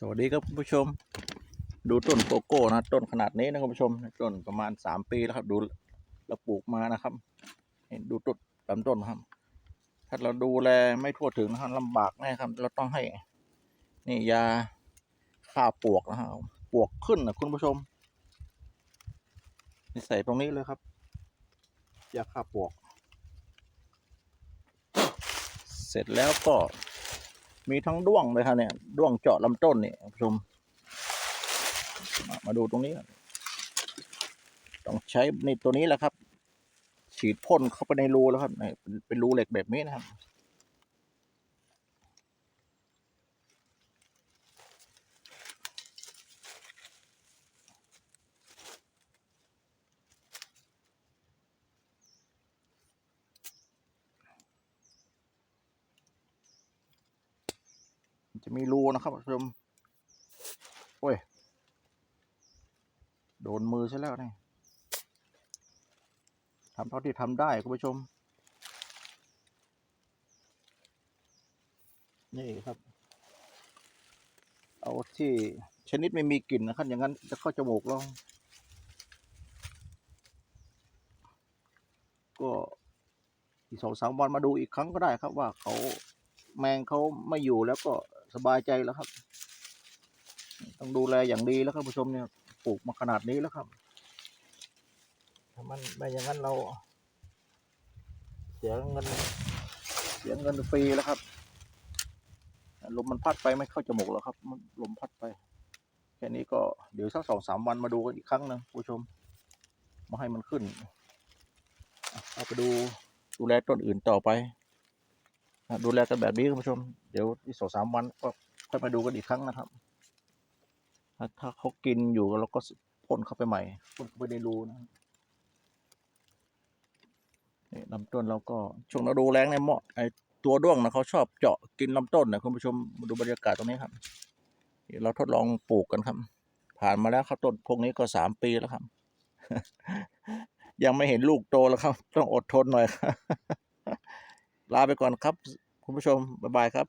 สวัสดีครับคุณผู้ชม ดูต้นโกโก้นะต้นขนาดนี้นะคุณผู้ชมต้นประมาณสามปีแล้วครับดูเราปลูกมานะครับเห็นดูต้นลำต้นครับ ถ้าเราดูแลไม่ทั่วถึงนะครับลำบากแน่ครับ เราต้องให้ นี่ยาฆ่าปลวกนะครับปลวกขึ้นนะคุณผู้ชมนี่ใส่ตรงนี้เลยครับยาฆ่าปลวก เสร็จแล้วก็ มีทั้งด้วงเลยครับเนี่ยด้วงเจาะลำต้นนี่คุณผู้ชมมาดูตรงนี้ ต้องใช้ในตัวนี้แหละครับ ฉีดพ่นเข้าไปในรูแล้วครับเป็นเป็นรูเหล็กแบบนี้นะครับ จะมีรูนะครับคุณผู้ชมโอ้ย โดนมือใช่แล้วนี่ทำเท่าที่ทำได้คุณผู้ชม นี่ครับ เอาที่ชนิดไม่มีกลิ่นนะครับ อย่างนั้นจะเข้าจมูกเราก็อีกสองสามวันมาดูอีกครั้งก็ได้ครับว่าเขาแมงเขาไม่อยู่แล้วก็ สบายใจแล้วครับ ต้องดูแลอย่างดีแล้วครับผู้ชมเนี่ยปลูกมาขนาดนี้แล้วครับถ้ามันไม่อย่างนั้นเรา เสียเงิน เสียเงินฟรีแล้วครับลมมันพัดไปไม่เข้าจมูกแล้วครับมันลมพัดไปแค่นี้ก็เดี๋ยวสักสองสามวันมาดูกันอีกครั้งหนึงผู้ชม มาให้มันขึ้นอะเอาไปดูดูแลต้นอื่นต่อไปอะ ดูแลกันแบบนี้คุณผู้ชม เดี๋ยวอีกสองสามวันก็ค่อยมาดูกันอีกครั้งนะครับ ถ้าถ้าเขากินอยู่เราก็พ่นเข้าไปใหม่พ่นเข้าไปในรูนะนี่ลำต้นเราก็ช่วงฤดูแล้งในยเหมาะไอตัวด้วงนะเขาชอบเจาะกินลำต้นนะคุณผู้ชมมาดูบรรยากาศตรงนี้ครับเดี๋ยวเราทดลองปลูกกันครับ ผ่านมาแล้วครับต้นพวกนี้ก็สามปีแล้วครับ ยังไม่เห็นลูกโตแล้วครับ ต้องอดทนหน่อยครับ ลาไปก่อนครับ คุณผู้ชม บ๊ายบายครับ